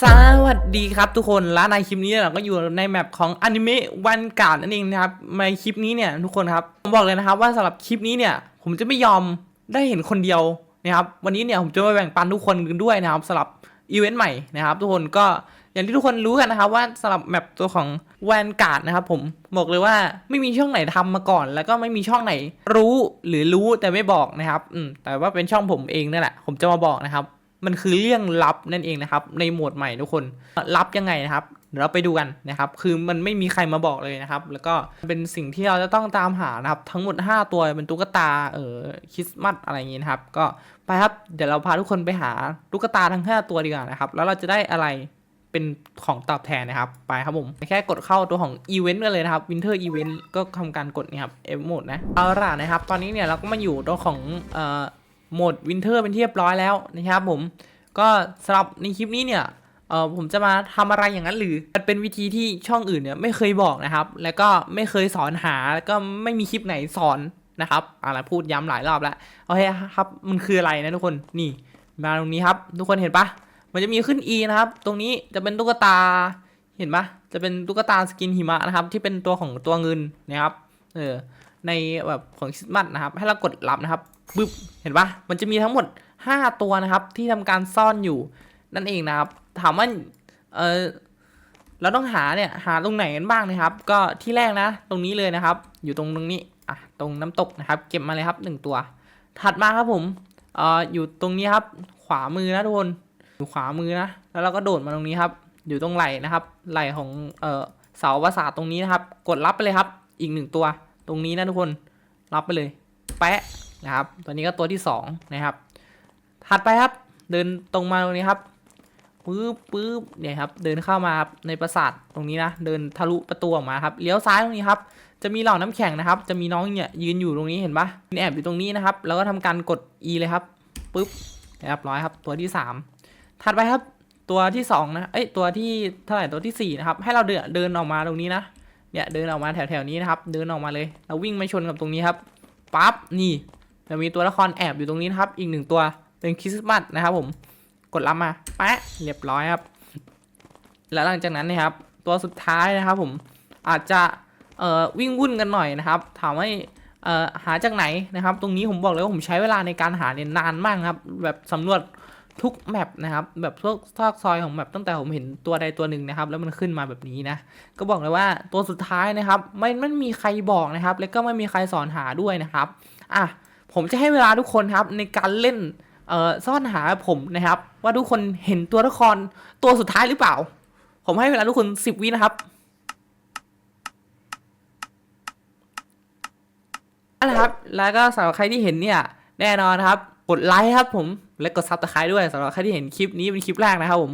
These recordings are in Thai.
สวัสดีครับทุกคนและในคลิปนี้เราก็อยู่ในแมปของอนิเมะวันการนั่นเองนะครับในคลิปนี้เนี่ยทุกคนครับผมบอกเลยนะครับว่าสำหรับคลิปนี้เนี่ยผมจะไม่ยอมได้เห็นคนเดียวนะครับวันนี้เนี่ยผมจะมาแบ่งปันทุกคนด้วยนะครับสำหรับอีเวนต์ใหม่นะครับทุกคนก็อย่างที่ทุกคนรู้กันนะครับว่าสำหรับแมปตัวของแวนการ์ดนะครับผมบอกเลยว่าไม่มีช่องไหนทำมาก่อน แล้วก็ไม่มีช่องไหนรู้หรือรู้แต่ไม่บอกนะครับอืมแต่ว่าเป็นช่องผมเองนั่นแหละผมจะมาบอกนะครับ มันคือเรื่องลับนั่นเองนะครับ ในโหมดใหม่ทุกคนลับยังไงนะครับเดี๋ยวเราไปดูกันนะครับ คือมันไม่มีใครมาบอกเลยนะครับ แล้วก็เป็นสิ่งที่เราจะต้องตามหานะครับ ทั้งหมด 5 ตัวเป็นตุ๊กตา เออคริสต์มาสอะไรอย่างงี้นะครับ ก็ไปครับ เดี๋ยวเราพาทุกคนไปหาตุ๊กตาทั้ง 5 ตัวดีกว่านะครับ แล้วเราจะได้อะไรเป็นของตอบแทนนะครับ ไปครับผม แค่กดเข้าตัวของอีเวนต์กันเลยนะครับวินเทอร์อีเวนต์ก็ทำการกดนี่ครับเอฟโหมดนะ เอาล่ะนะครับ ตอนนี้เนี่ยเราก็มาอยู่ตัวของเอ่อ หมดวินเทอร์เป็นที่เรียบร้อยแล้วนะครับผมก็สำหรับในคลิปนี้เนี่ยเออผมจะมาทำอะไรอย่างนั้นหรือมันเป็นวิธีที่ช่องอื่นเนี่ยไม่เคยบอกนะครับ แล้วก็ไม่เคยสอนหาแล้วก็ไม่มีคลิปไหนสอนนะครับอะไรพูดย้ำหลายรอบแล้วโอเคครับมันคืออะไรนะทุกคนนี่มาตรงนี้ครับ ทุกคนเห็นปะมันจะมีขึ้น E นะครับ ตรงนี้จะเป็นตุ๊กตาเห็นปะจะเป็นตุ๊กตาสกินหิมะนะครับ ที่เป็นตัวของตัวเงินนะครับเออในแบบของคริสต์มาสนะครับ ให้เรากดรับนะครับ ปึ๊บเห็นปะมันจะมีทั้งหมด 5 ตัวนะครับ ที่ทำการซ่อนอยู่นั่นเองนะครับ ถามว่าเออเราต้องหาเนี่ยหาตรงไหนกันบ้างนะครับ ก็ที่แรกนะ ตรงนี้เลยนะครับ อยู่ตรงตรงนี้อะตรงน้ำตกนะครับ เก็บมาเลยครับหนึ่งตัว ถัดมาครับผมเอ่ออยู่ตรงนี้ครับ ขวามือนะทุกคนอยู่ขวามือนะแล้วเราก็โดดมาตรงนี้ครับ อยู่ตรงไหล่นะครับ ไหล่ของเอ่อเสาประสาทตรงนี้นะครับ กดรับไปเลยครับ อีกหนึ่งตัว ตรงนี้นะทุกคนรับไปเลย แปะ นะครับ ตัวนี้ก็ตัวที่สองนะครับ ถัดไปครับ เดินตรงมาตรงนี้ครับปึ๊บปึ๊บเนี่ยครับ เดินเข้ามาครับในปราสาทตรงนี้นะ เดินทะลุประตูออกมาครับ เลี้ยวซ้ายตรงนี้ครับ จะมีเหล่าน้ำแข็งนะครับ จะมีน้องเนี่ยยืนอยู่ตรงนี้เห็นปะแอบอยู่ตรงนี้นะครับ แล้วก็ทำการกด E เลยครับปึ๊บเรียบร้อยครับ ตัวที่สามถัดไปครับ ตัวที่สองนะเอ้ย ตัวที่เท่าไหร่ ตัวที่สี่นะครับ ให้เราเดินเดินออกมาตรงนี้นะ เนี่ย เดินออกมาแถวๆนี้นะครับ เดินออกมาเลย เราวิ่งไม่ชนกับตรงนี้ครับ ปั๊บ นี่ จะมีตัวละครแอบอยู่ตรงนี้นะครับ อีกหนึ่งตัวเป็นคริสต์มาสนะครับผม กดรับมาแปะเรียบร้อยครับ แล้วหลังจากนั้นนะครับ ตัวสุดท้ายนะครับผมอาจจะเอ่อวิ่งวุ่นกันหน่อยนะครับ ถามว่าเอ่อหาจากไหนนะครับ ตรงนี้ผมบอกเลยว่าผมใช้เวลาในการหาเนี่ยนานมากครับ แบบสำรวจทุกแมปนะครับแบบทุกซอกซอยของแมปตั้งแต่ผมเห็นตัวใดตัวหนึ่งนะครับ แล้วมันขึ้นมาแบบนี้นะก็บอกเลยว่าตัวสุดท้ายนะครับ ไม่ไม่มีใครบอกนะครับ แล้วก็ไม่มีใครสอนหาด้วยนะครับอะ ผมจะให้เวลาทุกคนครับในการเล่นเอ่อซ่อนหาผมนะครับ ว่าทุกคนเห็นตัวละครตัวสุดท้ายหรือเปล่า ผมให้เวลาทุกคนสิบวินะครับนะครับ แล้วก็สำหรับใครที่เห็นเนี่ยแน่นอนนะครับ กดไลค์ครับผม และกดซับสไครต์ด้วยสำหรับใครที่เห็นคลิปนี้เป็นคลิปแรกนะครับผม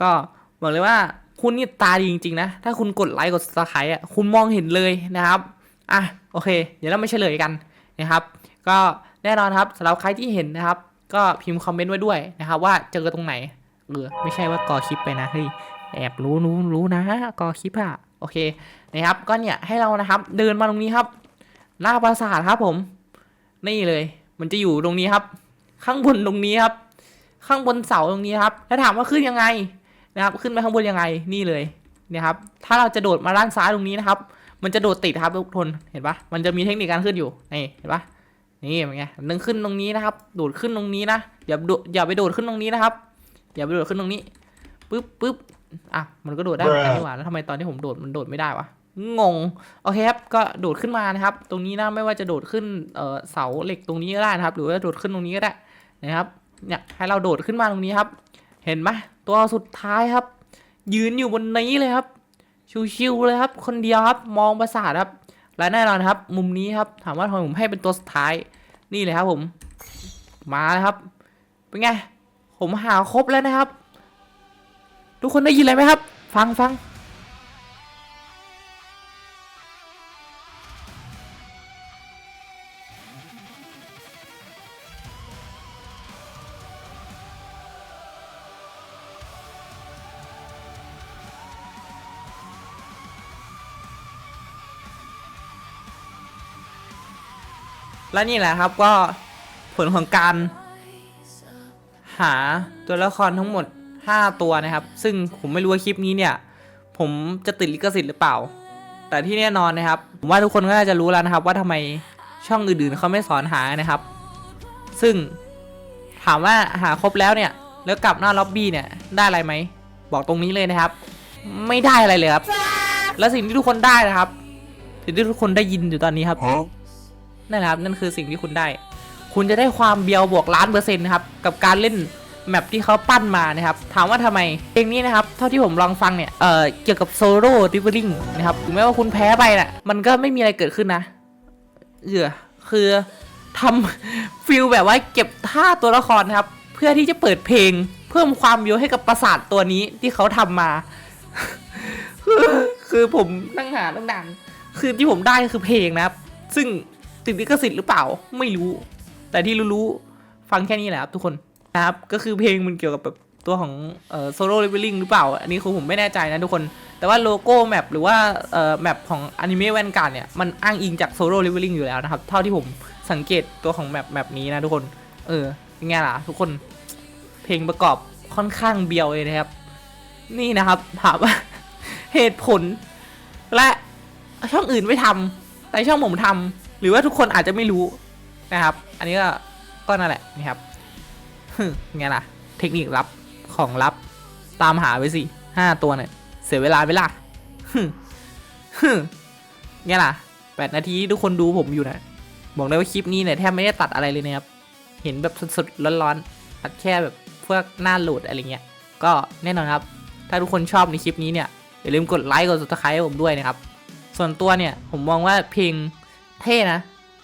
ก็บอกเลยว่าคุณนี่ตาดีจริง ๆ นะ ถ้าคุณกดไลค์กดซับสไครต์อะคุณมองเห็นเลยนะครับ อะโอเค เดี๋ยวเราไม่เฉลยกันนะครับ ก็แน่นอนครับสำหรับใครที่เห็นนะครับ ก็พิมพ์คอมเมนต์ไว้ด้วยนะครับ ว่าเจอตรงไหนเออไม่ใช่ว่ากอคลิปไปนะเฮ้ยแอบรู้รู้รู้นะกอคลิปอะโอเคนะครับก็เนี่ยให้เรานะครับ เดินมาตรงนี้ครับ หน้าปราสาทครับผม นี่เลย มันจะอยู่ตรงนี้ครับ ข้างบนตรงนี้ครับ ข้างบนเสาตรงนี้ครับ แล้วถามว่าขึ้นยังไงนะครับ ขึ้นไปข้างบนยังไงนี่เลยเนี่ยครับ ถ้าเราจะโดดมาด้านซ้ายตรงนี้นะครับ มันจะโดดติดครับทุกคนเห็นปะมันจะมีเทคนิคการขึ้นอยู่นี่เห็นปะ นี่เป็นไงนึงขึ้นตรงนี้นะครับ โดดขึ้นตรงนี้นะอย่าโดดอย่าไปโดดขึ้นตรงนี้นะครับ อย่าไปโดดขึ้นตรงนี้ปึ๊บปึ๊บอะมันก็โดดได้เหมือนกันนี่หว่าแล้วทำไมตอนที่ผมโดดมันโดดไม่ได้วะงงโอเคครับก็โดดขึ้นมานะครับ ตรงนี้นะไม่ว่าจะโดดขึ้นเอ่อเสาเหล็กตรงนี้ก็ได้นะครับ หรือว่าโดดขึ้นตรงนี้ก็ได้นะครับเนี่ยให้เราโดดขึ้นมาตรงนี้ครับ เห็นไหมตัวสุดท้ายครับ ยืนอยู่บนนี้เลยครับ ชิวๆเลยครับ คนเดียวครับ มองประสาทครับ และแน่นอนครับ มุมนี้ครับ ถามว่าทำไมผมให้เป็นตัวสุดท้าย นี่เลยครับผม มาแล้วครับ เป็นไง ผมหาครบแล้วนะครับ ทุกคนได้ยินอะไรไหมครับ ฟังฟัง และนี่แหละครับก็ผลของการหาตัวละครทั้งหมด 5 ตัวนะครับ ซึ่งผมไม่รู้ว่าคลิปนี้เนี่ย ผมจะติดลิขสิทธิ์หรือเปล่า แต่ที่แน่นอนนะครับ ผมว่าทุกคนก็น่าจะรู้แล้วนะครับ ว่าทำไมช่องอื่นๆเขาไม่สอนหานะครับ ซึ่งถามว่าหาครบแล้วเนี่ย แล้วกลับหน้าล็อบบี้เนี่ยได้อะไรไหม บอกตรงนี้เลยนะครับ ไม่ได้อะไรเลยครับ และสิ่งที่ทุกคนได้นะครับ สิ่งที่ทุกคนได้ยินอยู่ตอนนี้ครับ นั่นแหละครับนั่นคือสิ่งที่คุณได้ คุณจะได้ความเบียวบวกล้านเปอร์เซ็นต์นะครับกับการเล่นแมปที่เขาปั้นมานะครับถามว่าทำไมเพลงนี้นะครับเท่าที่ผมลองฟังเนี่ยเอ่อเกี่ยวกับโซโล่ดิฟเวอริงนะครับถึงแม้ว่าคุณแพ้ไปน่ะมันก็ไม่มีอะไรเกิดขึ้นนะเออคือทำฟิลแบบว่าเก็บท่าตัวละครนะครับ เพื่อที่จะเปิดเพลง เพิ่มความเบียวให้กับประสาทตัวนี้ที่เขาทำมา คือผมนั่งหาตั้งนานคือที่ผมได้คือเพลงนะครับ ซึ่ง ติดลิขสิทธิ์หรือเปล่าไม่รู้ แต่ที่รู้ๆฟังแค่นี้แหละครับทุกคนนะครับก็คือเพลงมันเกี่ยวกับแบบตัวของโซโล่เลเวลลิ่งหรือเปล่า อันนี้คือผมไม่แน่ใจนะทุกคน แต่ว่าโลโก้แมปหรือว่าแมปของอนิเมะแวนการ์ดเนี่ย มันอ้างอิงจากโซโล่เลเวลลิ่งอยู่แล้วนะครับ เท่าที่ผมสังเกตตัวของแมปแมปนี้นะทุกคน เออยังไงล่ะทุกคน เพลงประกอบค่อนข้างเบียวเลยนะครับ นี่นะครับถามว่าเหตุผล และช่องอื่นไม่ทำแต่ช่องผมทำ หรือว่าทุกคนอาจจะไม่รู้นะครับ อันนี้ก็ก็นั่นแหละนี่ครับฮึไงล่ะ เทคนิคลับของลับตามหาไปสิห้าตัวเนี่ย เสียเวลาไปล่ะฮึฮึไงล่ะแปดนาทีทุกคนดูผมอยู่นะ บอกเลยว่าคลิปนี้เนี่ยแทบไม่ได้ตัดอะไรเลยนะครับ เห็นแบบสดๆร้อนๆตัดแค่แบบพวกหน้าโหลดอะไรเงี้ย ก็แน่นอนครับ ถ้าทุกคนชอบในคลิปนี้เนี่ยอย่าลืมกดไลค์กด subscribe ให้ผมด้วยนะครับ ส่วนตัวเนี่ยผมมองว่าเพลง เท่นะ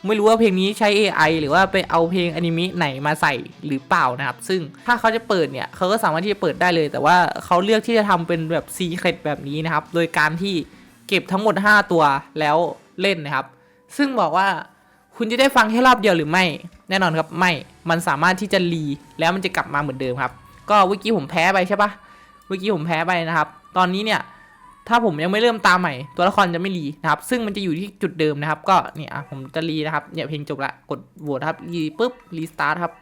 ไม่รู้ว่าเพลงนี้ใช้ AI หรือว่าไปเอาเพลงอนิเมะไหนมาใส่หรือเปล่านะครับ ซึ่งถ้าเขาจะเปิดเนี่ยเขาก็สามารถที่จะเปิดได้เลย แต่ว่าเขาเลือกที่จะทำเป็นแบบซีเครตแบบนี้นะครับ โดยการที่เก็บทั้งหมด 5 ตัวแล้วเล่นนะครับ ซึ่งบอกว่าคุณจะได้ฟังแค่รอบเดียวหรือไม่ แน่นอนครับไม่ มันสามารถที่จะรีแล้วมันจะกลับมาเหมือนเดิมครับ ก็เมื่อกี้ผมแพ้ไปใช่ปะเมื่อกี้ผมแพ้ไปนะครับ ตอนนี้เนี่ย ถ้าผมยังไม่เริ่มตามใหม่ตัวละครจะไม่รีนะครับ ซึ่งมันจะอยู่ที่จุดเดิมนะครับ ก็เนี่ยอะผมจะรีนะครับเนี่ยเพลงจบละกดโหวตครับรีปุ๊บรีสตาร์ทครับ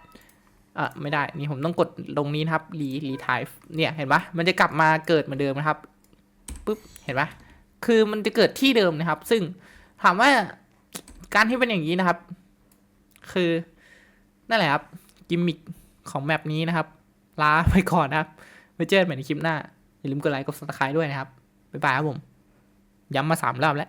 อะไม่ได้นี่ผมต้องกดตรงนี้นะครับรีรีทายเนี่ยเห็นปะมันจะกลับมาเกิดเหมือนเดิมนะครับปุ๊บเห็นปะคือมันจะเกิดที่เดิมนะครับ ซึ่งถามว่าการที่เป็นอย่างนี้นะครับ คือนั่นแหละครับกิมมิคของแมปนี้นะครับลาไปก่อนนะครับไว้เจอกันใหม่ในคลิปหน้า อย่าลืมกดไลค์กดซับสไครต์ด้วยนะครับ บ๊ายบายครับผม ย้ำมาสามรอบแล้ว